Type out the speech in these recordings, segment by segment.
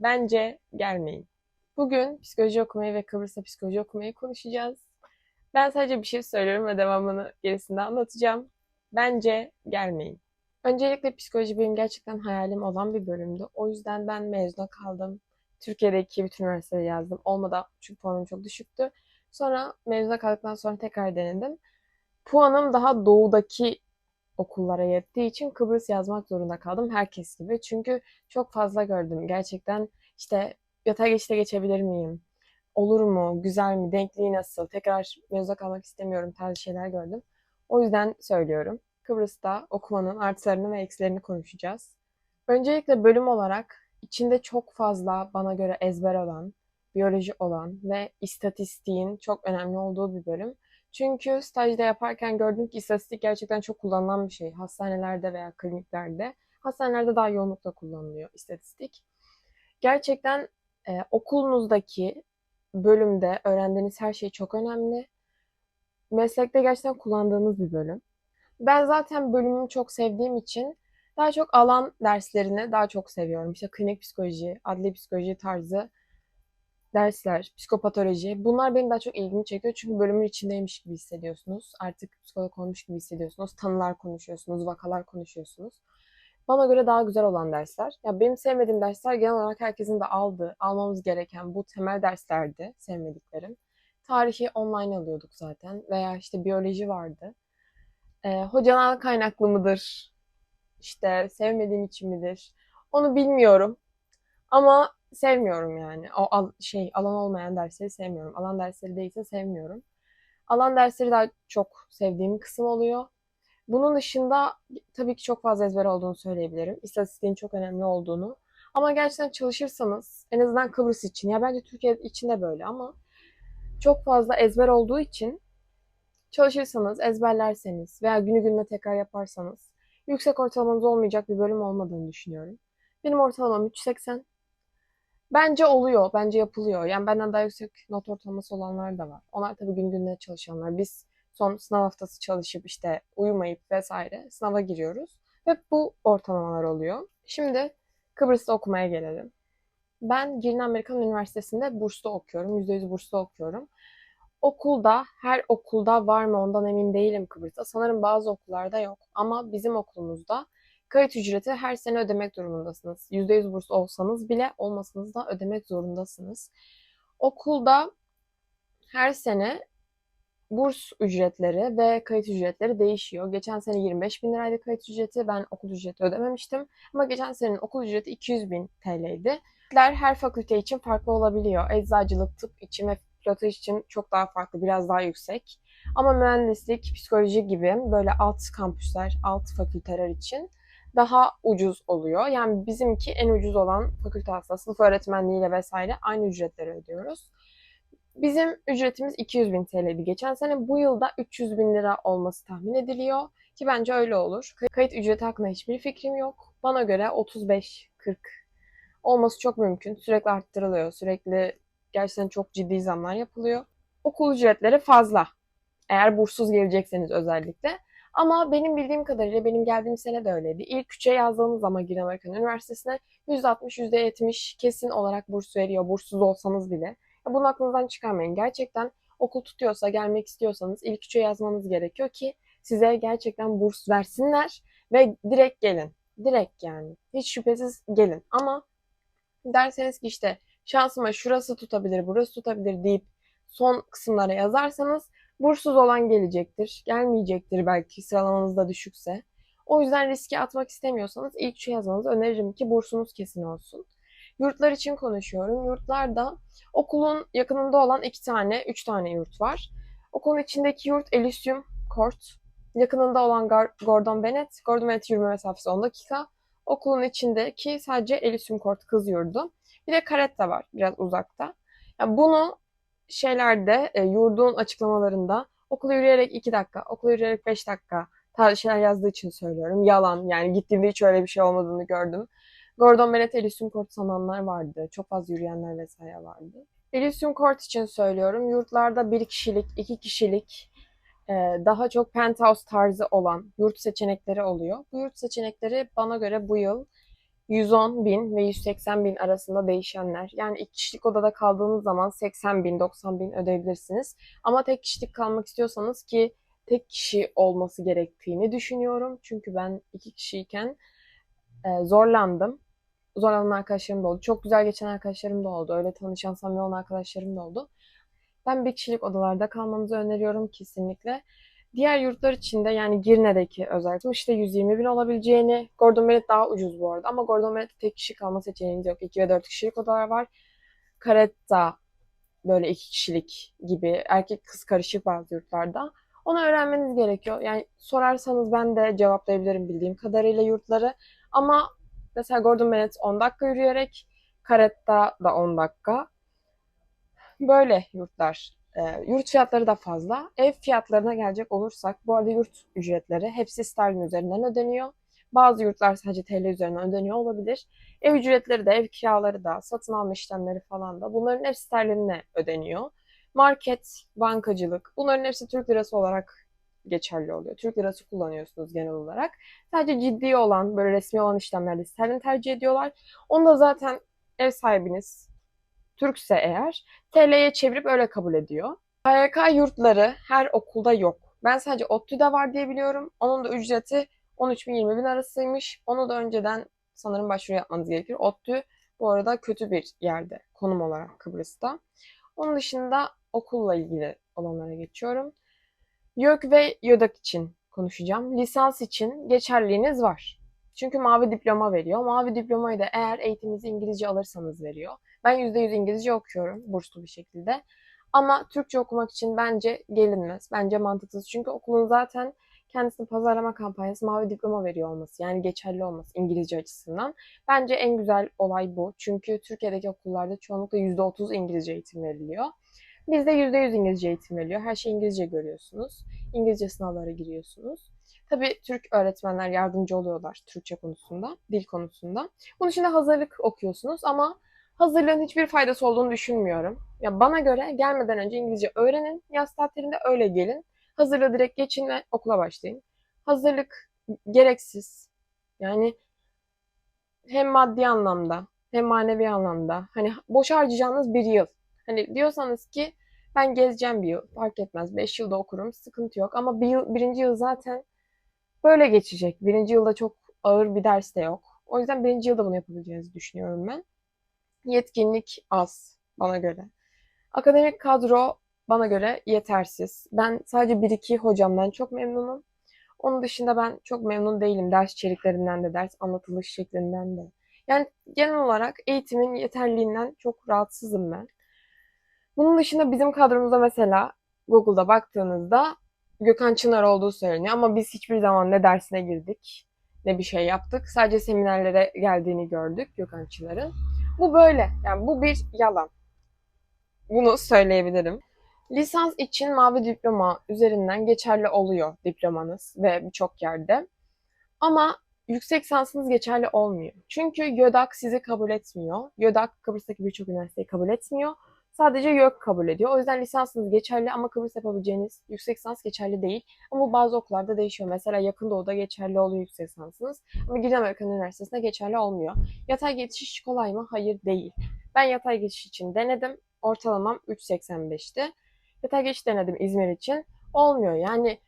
Bence gelmeyin. Bugün psikoloji okumayı ve Kıbrıs'ta psikoloji okumayı konuşacağız. Ben sadece bir şey söylüyorum ve devamını gerisinde anlatacağım. Bence gelmeyin. Öncelikle psikoloji benim gerçekten hayalim olan bir bölümdü. O yüzden ben mezuna kaldım. Türkiye'deki bütün üniversiteleri yazdım. Olmadı çünkü puanım çok düşüktü. Sonra mezuna kaldıktan sonra tekrar denedim. Puanım daha doğudaki okullara yettiği için Kıbrıs yazmak zorunda kaldım herkes gibi. Çünkü çok fazla gördüm. Gerçekten işte yatay geçişte geçebilir miyim? Olur mu? Güzel mi? Denkliği nasıl? Tekrar mezuna kalmak istemiyorum tarzı şeyler gördüm. O yüzden söylüyorum. Kıbrıs'ta okumanın artılarını ve eksilerini konuşacağız. Öncelikle bölüm olarak içinde çok fazla bana göre ezber olan, biyoloji olan ve istatistiğin çok önemli olduğu bir bölüm. Çünkü stajda yaparken gördüm ki istatistik gerçekten çok kullanılan bir şey. Hastanelerde veya kliniklerde. Hastanelerde daha yoğunlukla kullanılıyor istatistik. Gerçekten e, okulunuzdaki bölümde öğrendiğiniz her şey çok önemli. Meslekte gerçekten kullandığınız bir bölüm. Ben zaten bölümümü çok sevdiğim için daha çok alan derslerini daha çok seviyorum. İşte klinik psikoloji, adli psikoloji tarzı dersler, psikopatoloji bunlar benim daha çok ilgimi çekiyor. Çünkü bölümün içindeymiş gibi hissediyorsunuz. Artık psikolog olmuş gibi hissediyorsunuz. Tanılar konuşuyorsunuz, vakalar konuşuyorsunuz. Bana göre daha güzel olan dersler. Ya benim sevmediğim dersler genel olarak herkesin de aldığı, almamız gereken bu temel derslerdi sevmediklerim. Tarihi online alıyorduk zaten veya işte biyoloji vardı. Ee, hocadan kaynaklı mıdır? İşte sevmediğim için midir? Onu bilmiyorum. Ama sevmiyorum yani. O al, şey alan olmayan dersleri sevmiyorum. Alan dersleri değilse sevmiyorum. Alan dersleri daha çok sevdiğim kısım oluyor. Bunun dışında tabii ki çok fazla ezber olduğunu söyleyebilirim. İstatistiğin çok önemli olduğunu. Ama gerçekten çalışırsanız en azından Kıbrıs için ya bence Türkiye için de böyle ama çok fazla ezber olduğu için çalışırsanız, ezberlerseniz veya günü gününe tekrar yaparsanız yüksek ortalamanız olmayacak bir bölüm olmadığını düşünüyorum. Benim ortalamam 3.80. Bence oluyor, bence yapılıyor. Yani benden daha yüksek not ortalaması olanlar da var. Onlar tabii gün gününe çalışanlar. Biz son sınav haftası çalışıp işte uyumayıp vesaire sınava giriyoruz. Ve bu ortalamalar oluyor. Şimdi Kıbrıs'ta okumaya gelelim. Ben Girne Amerikan Üniversitesi'nde burslu okuyorum. %100 burslu okuyorum. Okulda, her okulda var mı ondan emin değilim Kıbrıs'ta. Sanırım bazı okullarda yok. Ama bizim okulumuzda kayıt ücreti her sene ödemek durumundasınız. %100 burs olsanız bile olmasanız da ödemek zorundasınız. Okulda her sene burs ücretleri ve kayıt ücretleri değişiyor. Geçen sene 25 bin liraydı kayıt ücreti. Ben okul ücreti ödememiştim. Ama geçen senenin okul ücreti 200 bin TL'ydi. Her fakülte için farklı olabiliyor. Eczacılık, tıp için ve pilotaj için çok daha farklı, biraz daha yüksek. Ama mühendislik, psikoloji gibi böyle alt kampüsler, alt fakülteler için daha ucuz oluyor. Yani bizimki en ucuz olan fakülte aslında sınıf öğretmenliğiyle vesaire aynı ücretleri ödüyoruz. Bizim ücretimiz 200 bin TL'ydi geçen sene. Bu yılda 300 bin lira olması tahmin ediliyor. Ki bence öyle olur. Kayıt ücreti hakkında hiçbir fikrim yok. Bana göre 35-40 olması çok mümkün. Sürekli arttırılıyor. Sürekli gerçekten çok ciddi zamlar yapılıyor. Okul ücretleri fazla. Eğer burssuz gelecekseniz özellikle. Ama benim bildiğim kadarıyla benim geldiğim sene de öyleydi. İlk üçe yazdığınız zaman Girne Amerikan Üniversitesi'ne %60, %70 kesin olarak burs veriyor. Burssuz olsanız bile. Bunu aklınızdan çıkarmayın. Gerçekten okul tutuyorsa, gelmek istiyorsanız ilk üçe yazmanız gerekiyor ki size gerçekten burs versinler ve direkt gelin. Direkt yani. Hiç şüphesiz gelin. Ama derseniz ki işte şansıma şurası tutabilir, burası tutabilir deyip son kısımlara yazarsanız burssuz olan gelecektir. Gelmeyecektir belki sıralamanız da düşükse. O yüzden riski atmak istemiyorsanız ilk üçe yazmanızı öneririm ki bursunuz kesin olsun. Yurtlar için konuşuyorum. Yurtlarda okulun yakınında olan iki tane, üç tane yurt var. Okulun içindeki yurt Elysium Court. Yakınında olan Gordon Bennett. Gordon Bennett yürüme mesafesi 10 dakika. Okulun içindeki sadece Elysium Court kız yurdu. Bir de Caretta var biraz uzakta. Yani bunu şeylerde, e, yurdun açıklamalarında okula yürüyerek 2 dakika, okula yürüyerek 5 dakika tarzı şeyler yazdığı için söylüyorum. Yalan yani gittiğimde hiç öyle bir şey olmadığını gördüm. Gordon Bennett Elysium Court sananlar vardı. Çok fazla yürüyenler vesaire vardı. Elysium Court için söylüyorum. Yurtlarda bir kişilik, iki kişilik e, daha çok penthouse tarzı olan yurt seçenekleri oluyor. Bu yurt seçenekleri bana göre bu yıl 110 bin ve 180 bin arasında değişenler. Yani iki kişilik odada kaldığınız zaman 80 bin, 90 bin ödeyebilirsiniz. Ama tek kişilik kalmak istiyorsanız ki tek kişi olması gerektiğini düşünüyorum. Çünkü ben iki kişiyken e, zorlandım. Zorlanan arkadaşlarım da oldu. Çok güzel geçen arkadaşlarım da oldu. Öyle tanışan samimi olan arkadaşlarım da oldu. Ben bir kişilik odalarda kalmanızı öneriyorum kesinlikle. Diğer yurtlar için de yani Girne'deki özellikle işte 120 bin olabileceğini, Gordon Bennett daha ucuz bu arada ama Gordon Bennett'te tek kişi kalma seçeneğiniz yok. 2 ve 4 kişilik odalar var. Caretta böyle iki kişilik gibi erkek kız karışık bazı yurtlarda. Onu öğrenmeniz gerekiyor. Yani sorarsanız ben de cevaplayabilirim bildiğim kadarıyla yurtları. Ama mesela Gordon Bennett 10 dakika yürüyerek, Caretta da 10 dakika. Böyle yurtlar. E, yurt fiyatları da fazla. Ev fiyatlarına gelecek olursak, bu arada yurt ücretleri hepsi sterlin üzerinden ödeniyor. Bazı yurtlar sadece TL üzerinden ödeniyor olabilir. Ev ücretleri de, ev kiraları da, satın alma işlemleri falan da bunların hepsi sterlinle ödeniyor. Market, bankacılık bunların hepsi Türk lirası olarak geçerli oluyor. Türk lirası kullanıyorsunuz genel olarak. Sadece ciddi olan, böyle resmi olan işlemlerde sterlin tercih ediyorlar. Onu da zaten ev sahibiniz Türkse eğer TL'ye çevirip öyle kabul ediyor. KYK yurtları her okulda yok. Ben sadece ODTÜ'de var diye biliyorum. Onun da ücreti 13 bin 20 bin arasıymış. Onu da önceden sanırım başvuru yapmanız gerekir. ODTÜ bu arada kötü bir yerde konum olarak Kıbrıs'ta. Onun dışında okulla ilgili olanlara geçiyorum. YÖK ve YÖDAK için konuşacağım. Lisans için geçerliğiniz var. Çünkü mavi diploma veriyor. Mavi diplomayı da eğer eğitiminizi İngilizce alırsanız veriyor. Ben %100 İngilizce okuyorum burslu bir şekilde. Ama Türkçe okumak için bence gelinmez. Bence mantıksız. Çünkü okulun zaten kendisini pazarlama kampanyası mavi diploma veriyor olması. Yani geçerli olması İngilizce açısından. Bence en güzel olay bu. Çünkü Türkiye'deki okullarda çoğunlukla %30 İngilizce eğitim veriliyor. Bizde %100 İngilizce eğitim veriliyor. Her şey İngilizce görüyorsunuz. İngilizce sınavlara giriyorsunuz. Tabii Türk öğretmenler yardımcı oluyorlar Türkçe konusunda, dil konusunda. Bunun için de hazırlık okuyorsunuz ama hazırlığın hiçbir faydası olduğunu düşünmüyorum. Ya bana göre gelmeden önce İngilizce öğrenin, yaz tatilinde öyle gelin. Hazırlığı direkt geçin ve okula başlayın. Hazırlık gereksiz. Yani hem maddi anlamda hem manevi anlamda. Hani boş harcayacağınız bir yıl. Hani diyorsanız ki ben gezeceğim bir yıl. Fark etmez. Beş yılda okurum. Sıkıntı yok. Ama bir yıl, birinci yıl zaten böyle geçecek. Birinci yılda çok ağır bir ders de yok. O yüzden birinci yılda bunu yapabileceğinizi düşünüyorum ben. Yetkinlik az bana göre. Akademik kadro bana göre yetersiz. Ben sadece bir iki hocamdan çok memnunum. Onun dışında ben çok memnun değilim ders içeriklerinden de, ders anlatılış şeklinden de. Yani genel olarak eğitimin yeterliğinden çok rahatsızım ben. Bunun dışında bizim kadromuzda mesela Google'da baktığınızda Gökhan Çınar olduğu söyleniyor ama biz hiçbir zaman ne dersine girdik ne bir şey yaptık. Sadece seminerlere geldiğini gördük Gökhan Çınar'ın. Bu böyle. Yani bu bir yalan. Bunu söyleyebilirim. Lisans için mavi diploma üzerinden geçerli oluyor diplomanız ve birçok yerde. Ama yüksek lisansınız geçerli olmuyor. Çünkü YÖDAK sizi kabul etmiyor. YÖDAK Kıbrıs'taki birçok üniversiteyi kabul etmiyor. Sadece YÖK kabul ediyor. O yüzden lisansınız geçerli ama Kıbrıs yapabileceğiniz yüksek lisans geçerli değil. Ama bazı okullarda değişiyor. Mesela yakın doğuda geçerli oluyor yüksek lisansınız. Ama Güney Amerikan Üniversitesi'nde geçerli olmuyor. Yatay geçiş kolay mı? Hayır değil. Ben yatay geçiş için denedim. Ortalamam 3.85'ti. Yatay geçiş denedim İzmir için. Olmuyor. Yani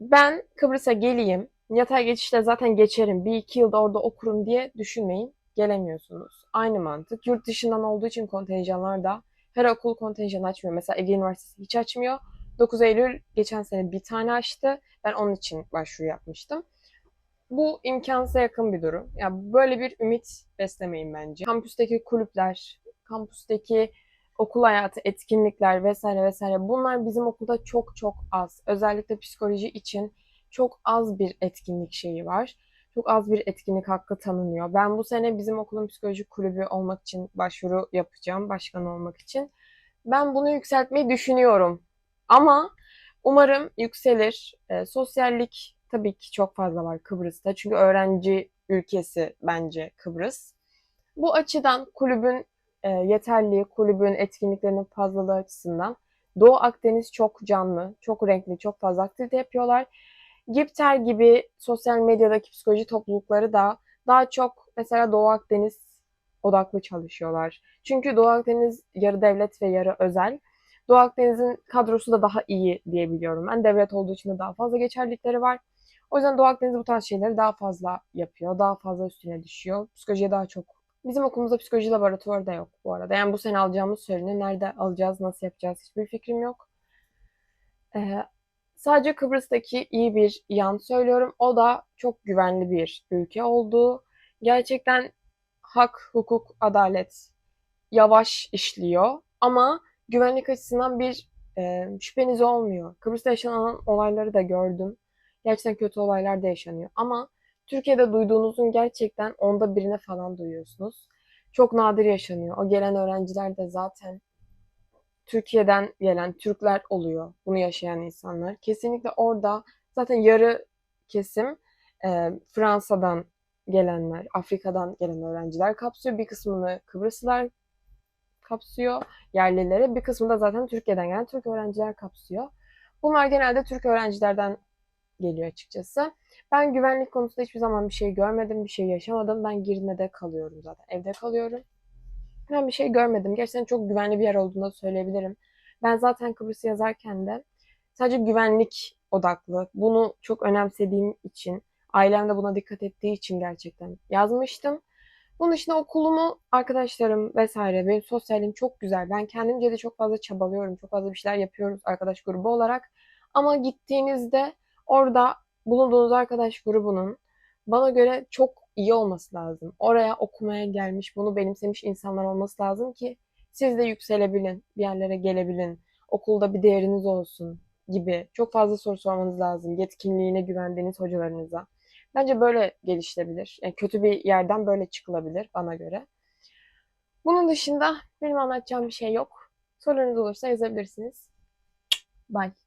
ben Kıbrıs'a geleyim. Yatay geçişle zaten geçerim. Bir iki yılda orada okurum diye düşünmeyin gelemiyorsunuz. Aynı mantık. Yurt dışından olduğu için kontenjanlar da her okul kontenjan açmıyor. Mesela Ege Üniversitesi hiç açmıyor. 9 Eylül geçen sene bir tane açtı. Ben onun için başvuru yapmıştım. Bu imkansıza yakın bir durum. Ya yani böyle bir ümit beslemeyin bence. Kampüsteki kulüpler, kampüsteki okul hayatı, etkinlikler vesaire vesaire bunlar bizim okulda çok çok az. Özellikle psikoloji için çok az bir etkinlik şeyi var çok az bir etkinlik hakkı tanınıyor. Ben bu sene bizim okulun psikolojik kulübü olmak için başvuru yapacağım, başkan olmak için. Ben bunu yükseltmeyi düşünüyorum. Ama umarım yükselir. E, sosyallik tabii ki çok fazla var Kıbrıs'ta. Çünkü öğrenci ülkesi bence Kıbrıs. Bu açıdan kulübün e, yeterliği, kulübün etkinliklerinin fazlalığı açısından Doğu Akdeniz çok canlı, çok renkli, çok fazla aktivite yapıyorlar. Gipter gibi sosyal medyadaki psikoloji toplulukları da daha çok mesela Doğu Akdeniz odaklı çalışıyorlar. Çünkü Doğu Akdeniz yarı devlet ve yarı özel. Doğu Akdeniz'in kadrosu da daha iyi diyebiliyorum. Ben devlet olduğu için de daha fazla geçerlilikleri var. O yüzden Doğu Akdeniz bu tarz şeyleri daha fazla yapıyor. Daha fazla üstüne düşüyor. Psikolojiye daha çok. Bizim okulumuzda psikoloji laboratuvarı da yok bu arada. Yani bu sene alacağımız söyleniyor. Nerede alacağız, nasıl yapacağız hiçbir fikrim yok. Ee, sadece Kıbrıs'taki iyi bir yan söylüyorum. O da çok güvenli bir ülke olduğu. Gerçekten hak, hukuk, adalet yavaş işliyor. Ama güvenlik açısından bir e, şüpheniz olmuyor. Kıbrıs'ta yaşanan olayları da gördüm. Gerçekten kötü olaylar da yaşanıyor. Ama Türkiye'de duyduğunuzun gerçekten onda birine falan duyuyorsunuz. Çok nadir yaşanıyor. O gelen öğrenciler de zaten Türkiye'den gelen Türkler oluyor. Bunu yaşayan insanlar. Kesinlikle orada zaten yarı kesim e, Fransa'dan gelenler, Afrika'dan gelen öğrenciler kapsıyor. Bir kısmını Kıbrıslılar kapsıyor yerlileri. Bir kısmı da zaten Türkiye'den gelen Türk öğrenciler kapsıyor. Bunlar genelde Türk öğrencilerden geliyor açıkçası. Ben güvenlik konusunda hiçbir zaman bir şey görmedim, bir şey yaşamadım. Ben Girne'de kalıyorum zaten. Evde kalıyorum. Ben bir şey görmedim. Gerçekten çok güvenli bir yer olduğunu da söyleyebilirim. Ben zaten Kıbrıs'ı yazarken de sadece güvenlik odaklı, bunu çok önemsediğim için, ailem de buna dikkat ettiği için gerçekten yazmıştım. Bunun dışında okulumu, arkadaşlarım vesaire, benim sosyalim çok güzel. Ben kendimce de çok fazla çabalıyorum, çok fazla bir şeyler yapıyoruz arkadaş grubu olarak. Ama gittiğinizde orada bulunduğunuz arkadaş grubunun bana göre çok iyi olması lazım. Oraya okumaya gelmiş, bunu benimsemiş insanlar olması lazım ki siz de yükselebilin, bir yerlere gelebilin, okulda bir değeriniz olsun gibi çok fazla soru sormanız lazım. Yetkinliğine güvendiğiniz hocalarınıza. Bence böyle geliştirebilir. Yani kötü bir yerden böyle çıkılabilir bana göre. Bunun dışında benim anlatacağım bir şey yok. Sorularınız olursa yazabilirsiniz. Bye.